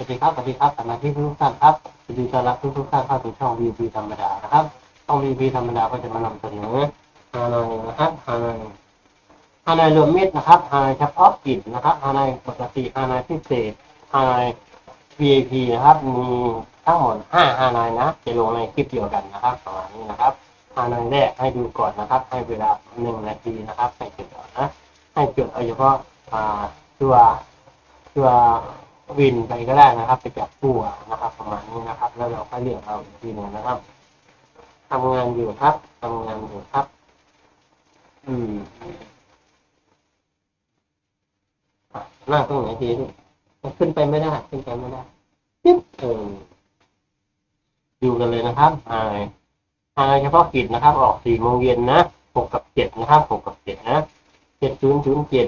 วัสดีครับสวัสดีครับสมาชิกทุกท่านครับยินดีต้อนรับทุกทุกๆท่านเข้าสู่ช่อง VP ธรรมดานะครับช่อง VP ธรรมดาก็จะมานำเสนอฮานอยนะครับฮานอยฮานอยรวมมิตรนะครับฮานอยเฉพาะกิจนะครับฮานอยปกติฮานอยพิเศษฮานอย VIP นะครับมีทั้งหมดห้าฮานอยนะจะลงในคลิปเดียวกันนะครับประมาณนี้นะครับฮานอยแรกให้ดูก่อนนะครับ ให้เวลาหนึ่งนาทีนะครับให้จดก่อนนะให้จดเอาเฉพาะอ่าตัวตัว วินไปก็ได้นะครับ ไปจับคู่นะครับ ประมาณนี้นะครับ แล้วเราก็เรียกเราอีกทีหนึ่งนะครับทำงานอยู่ครับทำงานอยู่ครับ อืมหน้าตรงไหนดีลูกขึ้นไปไม่ได้ขึ้นไปไม่ได้ปิ๊บเออดูกันเลยนะครับอ่าอ่าเฉพาะกิจนะครับ ออกสี่โมงเย็นนะหกกับเจ็ดนะครับหกกับเจ็ดนะเจ็ดศูนย์ศูนย์เจ็ด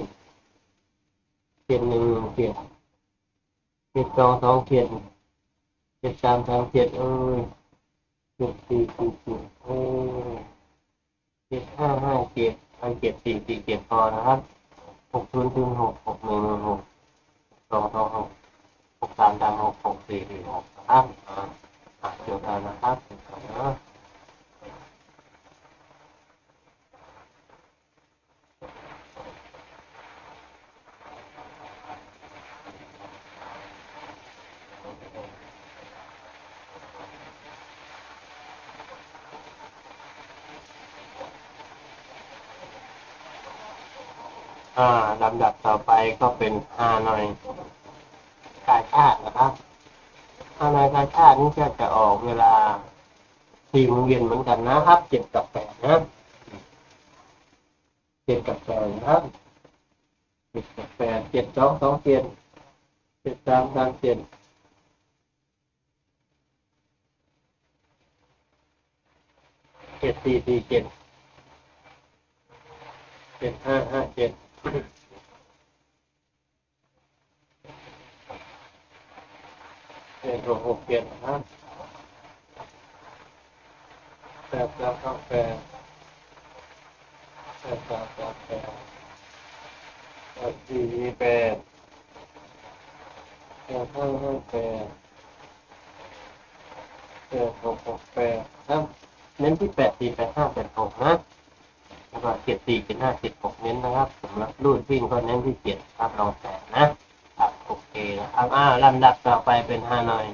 เจ็ดหนึ่งเจ็ด เจ็ดสองสองเจ็ดเจ็ดสามสามเจ็ดเอ้ยเจ็ดสี่สี่สี่เอ้ยเจ็ดห้าห้าเจ็ดไปเจ็ดสี่สี่เจ็ดพอนะครับหกศูนย์ศูนย์หกหกหนึ่งหนึ่งหกสองสองหกหกสามสามหกหกสี่สี่หกนะครับอ่าเดี๋ยวกันนะครับเดี๋ยวกันนะ อ่าลำดับต่อไปก็เป็นฮานอยกาชาตินะครับฮานอยกาชาตินี่ก็จะออกเวลาสี่โมงเย็นเหมือนกันนะครับเจ็ดกับแปดนะเจ็ดกับแปดนะครับเจ็ดกับแปดเจ็ดสองสองเจ็ดเจ็ดสามสามเจ็ดเจ็ดสี่สี่เจ็ดเจ็ดห้าห้าเจ็ด เจ็ดหกหกเจ็ดนะครับแปดสามสามแปดแปดสามสามแปดแปดสี่แปดแปดห้าห้าแปดแปดหกหกแปดครับเน้นที่แปดสี่แปดห้าแปดหกนะ ก็เจ็ดสี่เจ็ดห้าเจ็ดหกเน้นนะครับสำหรับรุ่นวิ่งก็เน้นที่เจ็ดครับลองแปดนะครับโอเคนะครับอ่าลำดับต่อไปเป็นฮานอย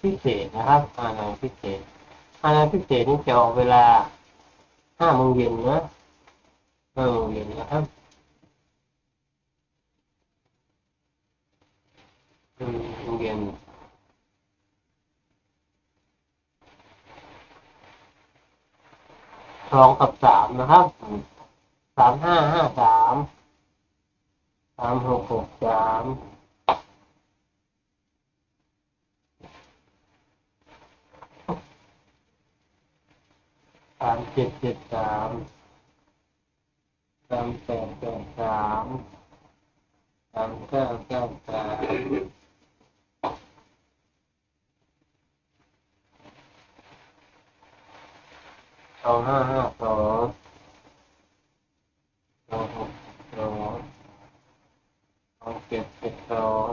พิเศษนะครับฮานอยพิเศษฮานอยพิเศษนี่จะออกเวลาห้าโมงเย็นนะห้าโมงเย็นนะครับอืมโมงเย็น องกับสามนะครับสามห้าห้าสามสามหกหกสามสามเจ็ดเจ็ดสามสามแปดแปดสามสามเก้าเก้าสาม องห้าห้าสองสองหกสองสองเจ็ดเจ็ดสอง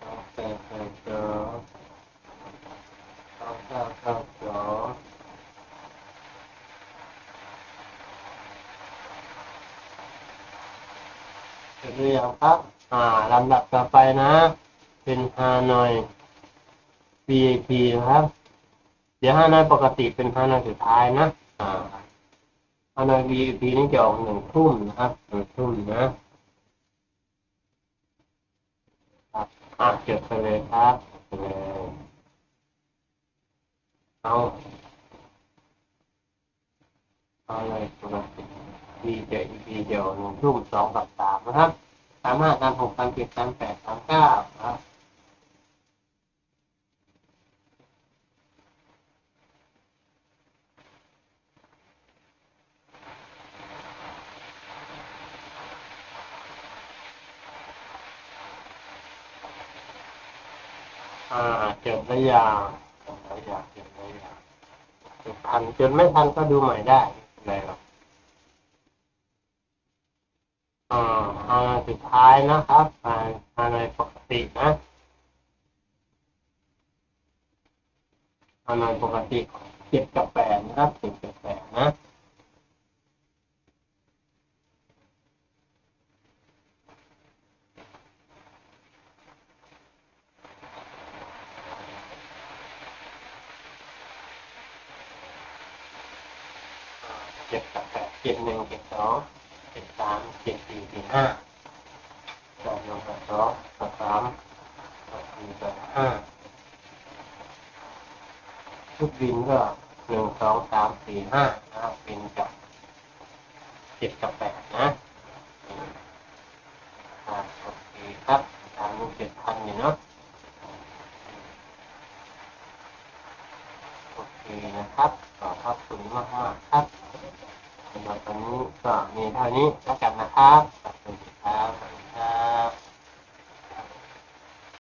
สองแปดแปดสองสองเก้าเก้าสองเสร็จหรือยังครับ อ่าลำดับต่อไปนะ เป็นฮานอย VIP นะครับ ดี๋ยวฮานอยปกติเป็นฮานอยสุดท้ายนะอ่าฮานอย VIP นี่จะออกหนึ่งทุ่มนะครับหนึ่งทุ่มนะครับอ่าจดไปเลยครับเอาอาเลยปกติมีเจออีพีเดียวหนึ่งทุ่มสองกับสามนะครับสามห้าสามหกสามเจ็ดสามแปดสามเก้าครับ่าเก็บระยะเก็บระยะเก็บระยะเก็บทันเจนไม่ทันก็ดูใหม่ได้อะไรหรออ่าอ่าสุดท้ายนะครับอ่าอะไรปกตินะอะไรปกติเจ็ดกับแปดนะครับเจ็ดกับแปดนะ เจ็ดแปดเจ็ดหนึ่งเจ็ดสองเจ็ดสามเจ็ดสี่เจ็ดห้าแปดหนึ่งแปดสองแปดสามแปดสี่แปดห้าชุดบินก็หนึ่งสองสามสี่ห้านะครับเป็นกับเจ็ดกับแปดนะ เคนะครับขอขอบคุณมากมากครับสำหรับวันนี้ก็มีเท่านี้แล้วกันนะครับขอบคุณครับ